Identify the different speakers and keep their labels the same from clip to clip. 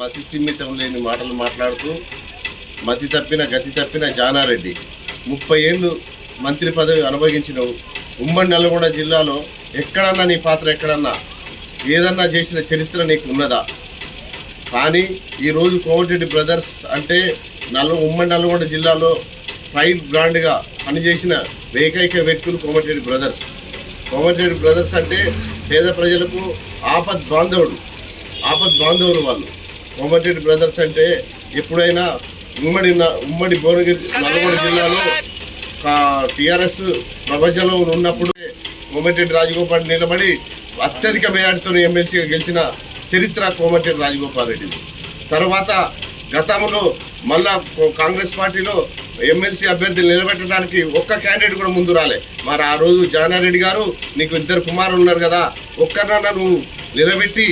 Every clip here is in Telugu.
Speaker 1: మతిస్థిమితం లేని మాటలు మాట్లాడుతూ మతి తప్పిన గతి తప్పిన జానారెడ్డి. ముప్పై ఏళ్ళు మంత్రి పదవి అనుభవించినవు ఉమ్మడి నల్గొండ జిల్లాలో ఎక్కడన్నా నీ పాత్ర ఎక్కడన్నా ఏదన్నా చేసిన చరిత్ర నీకు ఉన్నదా? కానీ ఈరోజు కోమటిరెడ్డి బ్రదర్స్ అంటే నల్ల ఉమ్మడి నల్గొండ జిల్లాలో ప్రైడ్ బ్రాండ్గా పనిచేసిన ఏకైక వ్యక్తులు కోమటిరెడ్డి బ్రదర్స్. కోమటిరెడ్డి బ్రదర్స్ అంటే పేద ప్రజలకు ఆపద్ బాంధవుడు ఆపద్ బాంధవులు వాళ్ళు. కోమటిరెడ్డి బ్రదర్స్ అంటే ఎప్పుడైనా ఉమ్మడి న- ఉమ్మడి భువనగిరి నల్గొండ జిల్లాలో టిఆర్ఎస్ ప్రపంచంలో ఉన్నప్పుడు కోమటిరెడ్డి రాజగోపాల్ నిలబడి అత్యధిక మేయాడితో ఎమ్మెల్సీగా గెలిచిన చరిత్ర కోమటిరెడ్డి రాజగోపాల్ రెడ్డిది. తర్వాత గతంలో మళ్ళా కాంగ్రెస్ పార్టీలో ఎమ్మెల్సీ అభ్యర్థులు నిలబెట్టడానికి ఒక్క క్యాండిడేట్ కూడా ముందు రాలే. మరి ఆ రోజు జానారెడ్డి గారు నీకు ఇద్దరు కుమారులు ఉన్నారు కదా ఒక్కరన్నా నువ్వు నిలబెట్టి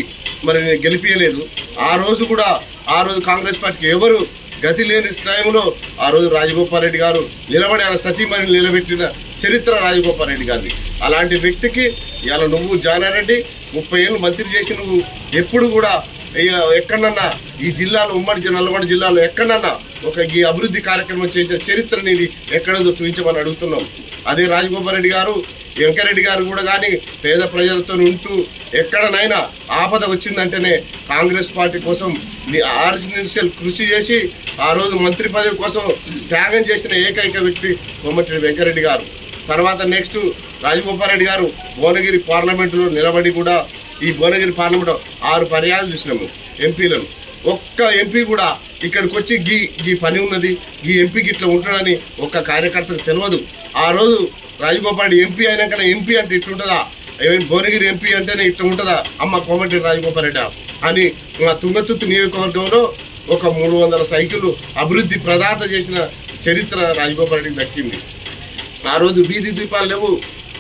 Speaker 1: మరి నేను గెలిపించలేదు ఆ రోజు కూడా ఆ రోజు కాంగ్రెస్ పార్టీకి ఎవరు గతి లేని స్థాయిలో ఆ రోజు రాజగోపాల్ రెడ్డి గారు నిలబడి ఆయన సతీమణి నిలబెట్టిన చరిత్ర రాజగోపాల్ రెడ్డి గారిది. అలాంటి వ్యక్తికి ఇవాళ నువ్వు జానారెడ్డి ముప్పై ఏళ్ళు మంత్రి చేసి నువ్వు ఎప్పుడు కూడా ఎక్కడన్నా ఈ జిల్లాలో ఉమ్మడి నల్గొండ జిల్లాలో ఎక్కడన్నా ఒక ఈ అభివృద్ధి కార్యక్రమం చేసిన చరిత్ర నీది ఎక్కడదో చూపించమని అడుగుతున్నాం. అదే రాజగోపాల్ రెడ్డి గారు వెంకరెడ్డి గారు కూడా కానీ పేద ప్రజలతో ఉంటూ ఎక్కడనైనా ఆపద వచ్చిందంటేనే కాంగ్రెస్ పార్టీ కోసం నీ ఆర్సినిషియల్ కృషి చేసి ఆ రోజు మంత్రి పదవి కోసం త్యాగం చేసిన ఏకైక వ్యక్తి కోమటిరెడ్డి వెంకరెడ్డి గారు. తర్వాత నెక్స్ట్ రాజగోపాల్ రెడ్డి గారు భువనగిరి పార్లమెంటులో నిలబడి కూడా ఈ భువనగిరి పార్లమెంట్ ఆరు పర్యాలు చూసినాము ఎంపీలను. ఒక్క ఎంపీ కూడా ఇక్కడికి వచ్చి గీ గీ పని ఉన్నది ఈ ఎంపీకి ఇట్లా ఉంటాడని ఒక్క కార్యకర్తకు తెలియదు ఆ రోజు రాజగోపాల్ ఎంపీ అయినాక ఎంపీ అంటే ఇట్లుంటుందా? ఏమైనా భువనగిరి ఎంపీ అంటేనే ఇట్లా ఉంటుందా అమ్మ కోమటి రాజగోపాల్ రెడ్డి అని మా తుంగతుర్తి నియోజకవర్గంలో ఒక మూడు వందల సైకిళ్ళు అభివృద్ధి ప్రదాత చేసిన చరిత్ర రాజగోపాల్ రెడ్డికి దక్కింది. ఆ రోజు వీధి దీపాలు లేవు.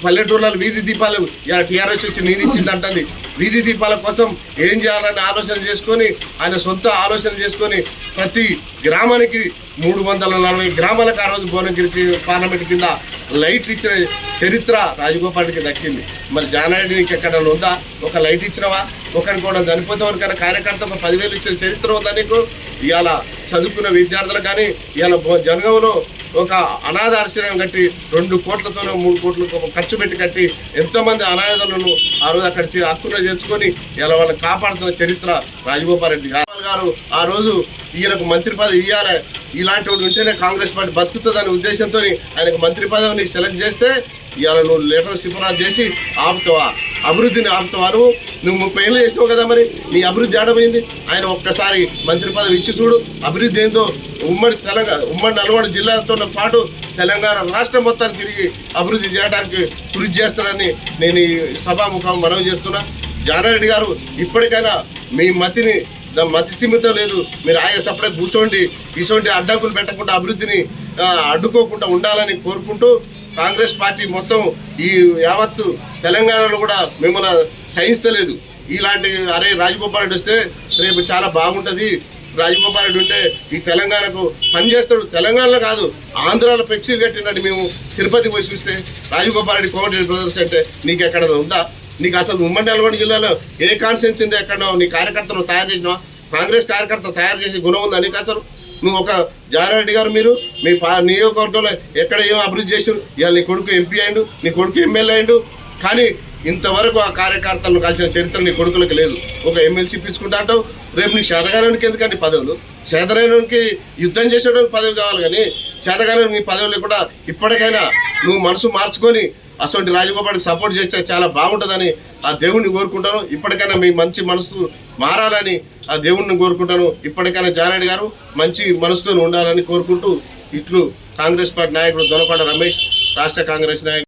Speaker 1: పల్లెటూళ్ళలో వీధి దీపాలు లేవు. ఇలా టీఆర్ఎస్ వచ్చి నేను ఇచ్చింది అంటుంది. వీధి దీపాల కోసం ఏం చేయాలని ఆలోచన చేసుకొని ఆయన సొంత ఆలోచన చేసుకొని ప్రతి గ్రామానికి మూడు వందల నలభై గ్రామాలకు ఆ రోజు భువనగిరికి పార్లమెంట్ కింద లైట్లు ఇచ్చిన చరిత్ర రాజగోపాల్కి దక్కింది. మరి జానారెడ్డి నీకు ఎక్కడైనా ఉందా? ఒక లైట్ ఇచ్చినవా? ఒకరికి కూడా చనిపోతే వరకైనా కార్యకర్త ఒక పదివేలు ఇచ్చిన చరిత్ర ఉందా నీకు? ఇవాళ చదువుకున్న విద్యార్థులు కానీ ఇవాళ జనగంలో ఒక అనాథ ఆశ్రయం కట్టి రెండు కోట్లతోనో మూడు కోట్లతో ఖర్చు పెట్టి కట్టి ఎంతోమంది అనాథలను ఆ రోజు అక్కడ చే- హక్కున చేర్చుకొని ఇలా వాళ్ళని కాపాడుతున్న చరిత్ర రాజగోపాల్ రెడ్డి. గారు గారు ఆ రోజు ఈయనకు మంత్రి పదవి ఇవ్వాలి. ఇలాంటి వాడు ఉంటేనే కాంగ్రెస్ పార్టీ బతుకుతుందనే ఉద్దేశంతో ఆయనకు మంత్రి పదవిని సెలెక్ట్ చేస్తే ఇవాళ నువ్వు లెటర్ సిఫారసు చేసి ఆపుతావా? అభివృద్ధిని ఆపుతావా నువ్వు? నువ్వు ముప్పై ఏళ్ళు చేసినావు కదా మరి నీ అభివృద్ధి ఆడపోయింది ఆయన ఒక్కసారి మంత్రి పదవి ఇచ్చి చూడు. అభివృద్ధి ఏందో ఉమ్మడి తెలంగాణ ఉమ్మడి నల్గొండ జిల్లాతో పాటు తెలంగాణ రాష్ట్రం మొత్తాన్ని తిరిగి అభివృద్ధి చేయడానికి కృషి చేస్తానని నేను ఈ సభాముఖం మనవి చేస్తున్నా. జానారెడ్డి గారు ఇప్పటికైనా మీ మతిని దా లేదు. మీరు ఆయా సపరేట్ కూర్చోండి ఇటువంటి అడ్డంకులు పెట్టకుండా అభివృద్ధిని అడ్డుకోకుండా ఉండాలని కోరుకుంటూ కాంగ్రెస్ పార్టీ మొత్తం ఈ యావత్తు తెలంగాణలో కూడా మిమ్మల్ని సహిస్తలేదు ఇలాంటి అరే రాజగోపాల్ రెడ్డి వస్తే రేపు చాలా బాగుంటుంది. రాజగోపాల్ రెడ్డి ఉంటే ఈ తెలంగాణకు పనిచేస్తాడు తెలంగాణలో కాదు ఆంధ్రాలో ఫ్లెక్సీలు కట్టినట్టు మేము. తిరుపతి పోయి చూస్తే రాజగోపాల్ రెడ్డి కోమటిరెడ్డి బ్రదర్స్ అంటే నీకు ఎక్కడ ఉందా? నీకు అసలు ఉమ్మడి నల్గొండ జిల్లాలో ఏ కాన్స్టిట్యూన్సీ ఉందో ఎక్కడ నీ కార్యకర్తను తయారు చేసినావు? కాంగ్రెస్ కార్యకర్త తయారు చేసే గుణం ఉందా నీకు అసలు? నువ్వు ఒక జారెడ్డి గారు మీరు మీ పా నియోజకవర్గంలో ఎక్కడ ఏం అభివృద్ధి చేశారు? ఇవాళ నీ కొడుకు ఎంపీ అయిండు నీ కొడుకు ఎమ్మెల్యే అయిండు కానీ ఇంతవరకు ఆ కార్యకర్తలను కలిసిన చరిత్ర నీ కొడుకులకు లేదు. ఒక ఎమ్మెల్సీ ఇప్పించుకుంటా అంటావు రేపు నీకు చేతగానానికి ఎందుకండి పదవులు? చేతగానానికి యుద్ధం చేసేటువంటి పదవి కావాలి కానీ చేతగానానికి నీ పదవులు కూడా ఇప్పటికైనా నువ్వు మనసు మార్చుకొని అటువంటి రాజగోపాల్కి సపోర్ట్ చేస్తే చాలా బాగుంటుందని ఆ దేవుణ్ణి కోరుకుంటాను. ఇప్పటికైనా మీ మంచి మనసు మారాలని ఆ దేవుణ్ణి కోరుకుంటాను. ఇప్పటికైనా జానారెడ్డి గారు మంచి మనసుతో ఉండాలని కోరుకుంటూ ఇట్లు కాంగ్రెస్ పార్టీ నాయకుడు దొనపాడ రమేష్ రాష్ట్ర కాంగ్రెస్ నాయకుడు